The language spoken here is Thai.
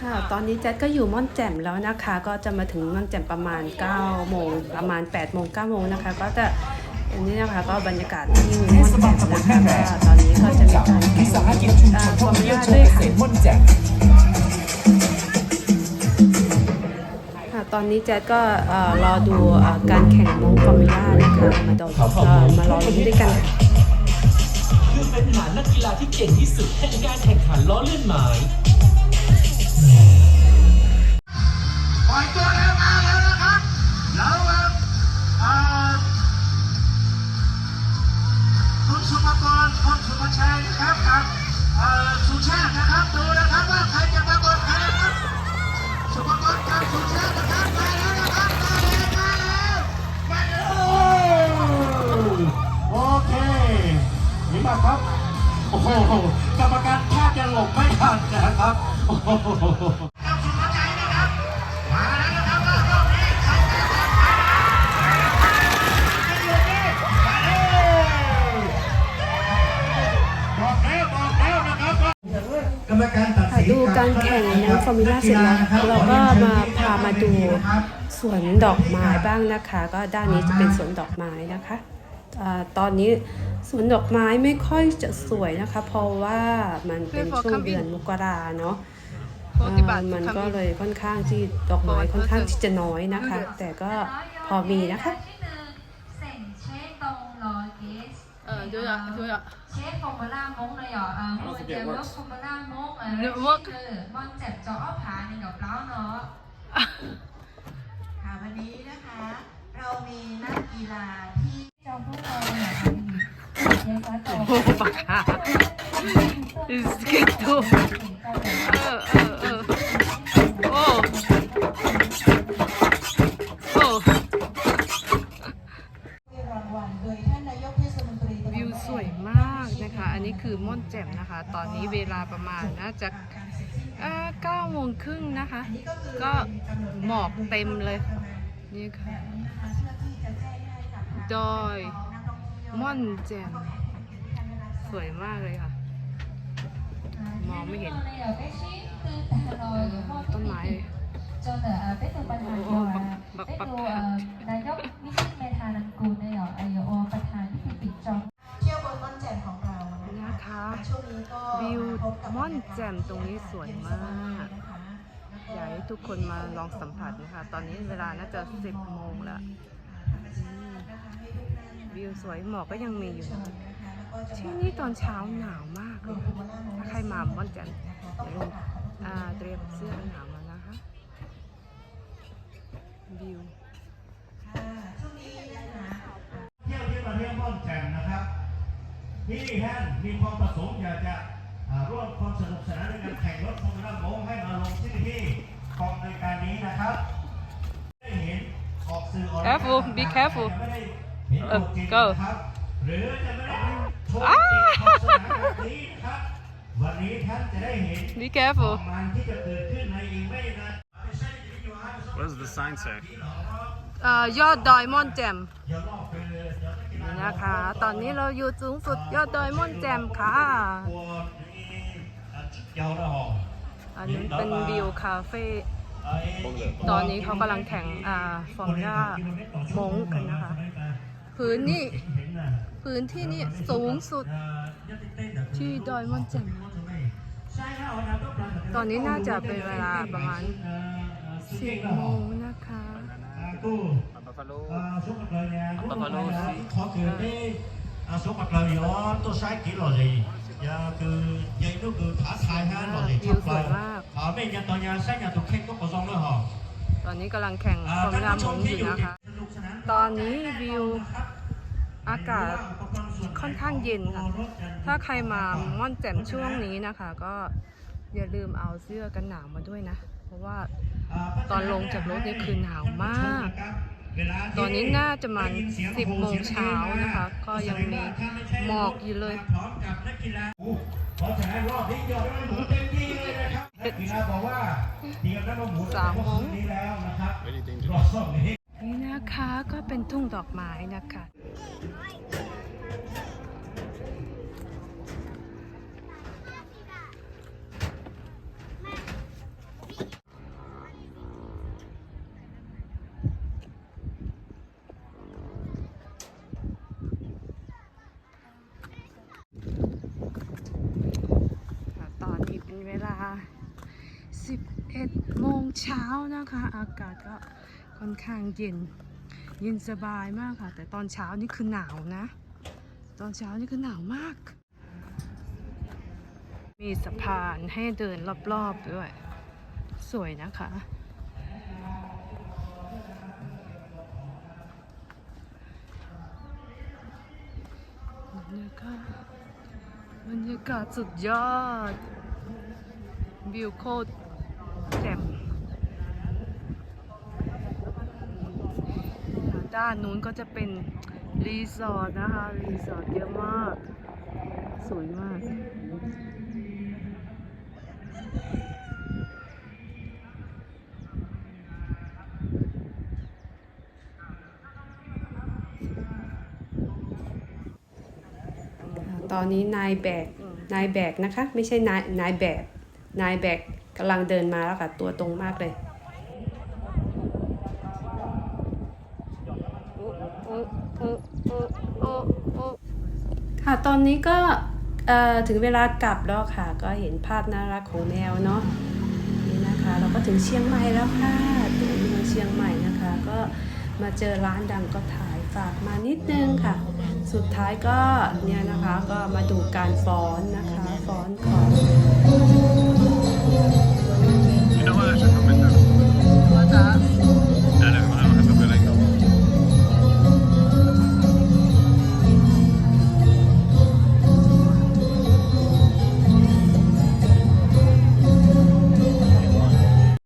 ค่ะตอนนี้แจ๊ดก็อยู่ม่อนแจ่มแล้วนะคะ ก็จะมาถึงม่อนแจ่มประมาณ9โมงประมาณ8โมง9โมงนะคะ ก็จะอันนี้นะคะก็บรรยากาศที่ม่อนแจ่มนะคะก็ตอนนี้ก็จะมีการแข่งสาหกิจชุมชอ่านฟท่อองร์มูเที่ยวล่าเชิด้วยเกษค่ะตรม่อนแจ่มค่ะตอนนี้แจ๊ดก็รอดูการแข่งมงฟอร์มูล่านะคะ มาดูเอ่อมารอลุ้นด้วยกันคือเป็นฐานักกีฬาที่เก่งที่สุดแห่งการแข่งขันล้อเลื่อนไม้ ปล่อยตัวแล้วมาแล้วนะครับ แล้วแบบคุณสุภกรคุณสุภชัยนะครับกับสุชาตินะครับดูนะครับว่าใครจะมาบนใครนะครับสุภกรกับสุชาตินะครับมาแล้วนะครับมาแล้วมาแล้วมาแล้วโอเคนี่มาครับโอ้โหกรรมการแทบจะหลบไม่ทันนะครับโอ้โห อร์มิล่าเสร็จแล้วเราก็มาพามาดูสวนดอกไม้บ้างนะคะ ก็ด้านนี้จะเป็นสวนดอกไม้นะคะตอนนี้สวนดอกไม้ไม่ค่อยจะสวยนะคะ เพราะว่ามันเป็นช่วงเดือนมกราเนาะมันก็เลยค่อนข้างที่ดอกไม้ค่อนข้างที่จะน้อยนะคะ แต่ก็พอมีนะคะเออเดี๋ยวอะเดี๋ยวอะเชฟฟอร์มูล่ามงเลยเหรอเออเดี๋ยวฟอร์มูล่ามงเออมงเจ็บจ่อ มีนักกีฬาที่จอมพวกเโตอ้โตโอ้โอ้วิวสวยมากนะคะ อันนี้คือม่นแจมนะคะ ตอนนี้เวลาประมาณน่าจะ9โมงครึ่งนะคะ ก็หมอกเต็มเลย นี่ค่ะ ดอยม่อนแจ่มสวยมากเลยค่ะ มองไม่เห็นต้นไม้เลยจนเอ่อไปดูประธานโอ้ก่นบักไปบักดูบักเอ่อนายกวิชิเมธานันกูลเนี่ยเหรอไอโอประธานที่ปิดจองเที่ยวบนม่อนแจ่มของเรานะคะช่วงนี้ก็วิวพบกับม่อนแจ่มตรงนี้สวยมากอยากให้ทุกคนมาลองสัมผัสนะคะ ตอนนี้เวลาน่าจะ 10 โมงแล้ว วิวสวยหมอกก็ยังมีอยู่นะที่นี่ตอนเช้าหนาวมากเลยถ้าใครมาม่อนแจ่มอย่าลืมอ่าเตรียมเสื้อกันหนาวมานะคะวิวเที่ยวที่ประเทศม่อนแจ่มนะครับที่ท่านมีความประสงค์อยากจะอ่าร่วมความสนุกสนานในการแข่งรถฟอร์มูล่าโมงให้มาลงที่ที่กองในการนี้นะครับได้เห็นออกสื่อออนไลน์ Careful, be careful ไม่ได้ เห็นตัวจริงเออ go นะครับหรือจะไม่ได้ชมติดขอบสนามแบบนี้นะครับ วันนี้ท่านจะได้เห็น Be careful มันที่จะเกิดขึ้นในอีกไม่นาน What does the sign say? เอ่อยอดดอยม่อนแจ่มนี่นะคะ ตอนนี้เราอยู่สูงสุดยอดดอยม่อนแจ่มค่ะ อันนี้เป็นวิวคาเฟ่ ตอนนี้เขากำลังแข่งอ่าฟอร์มูล่ามงกันนะคะ พื้นนี่พื้นที่นี่สูงสุดที่ดอยม่อนแจ่มตอนนี้น่าจะเป็นเวลาประมาณ10โมงนะคะ Buffalo. số mặt trời nè khó cười đi à, số mặt trời đó tôi sai kỹ rồi gì giờ cứ vậy nó cứ thả thai ha rồi gì Yêu thật sổi là mạc. ở bên nhà tòa nhà sáng nhà tôi khen có có rong nữa hả ตอน นี้กำลังแข่งฟอร์มูล่ามงอยู่นะคะ ตอนนี้วิวอากาศค่อนข้างเย็นค่ะ ถ้าใครมาม่อนแจ่มช่วงนี้นะคะ ก็อย่าลืมเอาเสื้อกันหนาวมาด้วยนะ เพราะว่าตอนลงจากรถนี่คือหนาวมาก ตอนนี้น่าจะมัน10โมงเช้านะคะ ก็ยังมีหมอกอยู่เลยพร้อมกับนักกีฬาเพราะฉะนั้นรอบนี้ยอดให้หมุนเต็มที่เลยนะครับนั กกีฬาบอกว่าเตรียมแล้วมาหมุนสามโมงนี้แล้วนะครับ Very ร dangerous. อบนี้นี่นะคะก็เป็นทุ่งดอกไม้นะคะ 11โม งเช้านะคะ อากาศก็ค่อนข้างเย็น เย็นสบายมากค่ะ แต่ตอนเช้านี่คือหนาวนะ ตอนเช้านี่คือหนาวมาก มีสะพานให้เดินรอบๆด้วย สวยนะคะบรรยากาศบรรยากาศสุดยอด วิวโคตรแจ่ม ด้านนู้นก็จะเป็นรีสอร์ทนะคะ รีสอร์ทเยอะมาก สวยมากตอนนี้นายแบกนายแบกนะคะ ไม่ใช่นายนายแบบนายแบกกำลังเดินมาแล้วค่ะ ตัวตรงมากเลย ค่ะตอนนี้ก็ถึงเวลากลับแล้วค่ะ ก็เห็นภาพน่ารักของแมวเนาะนี่นะคะ เราก็ถึงเชียงใหม่แล้วค่ะถึงเมืองเชียงใหม่นะคะ ก็มาเจอร้านดังก็ถ่ายฝากมานิดนึงค่ะ สุดท้ายก็เนี่ยนะคะก็มาดูการฟ้อนนะคะฟ้อนของว่าจะ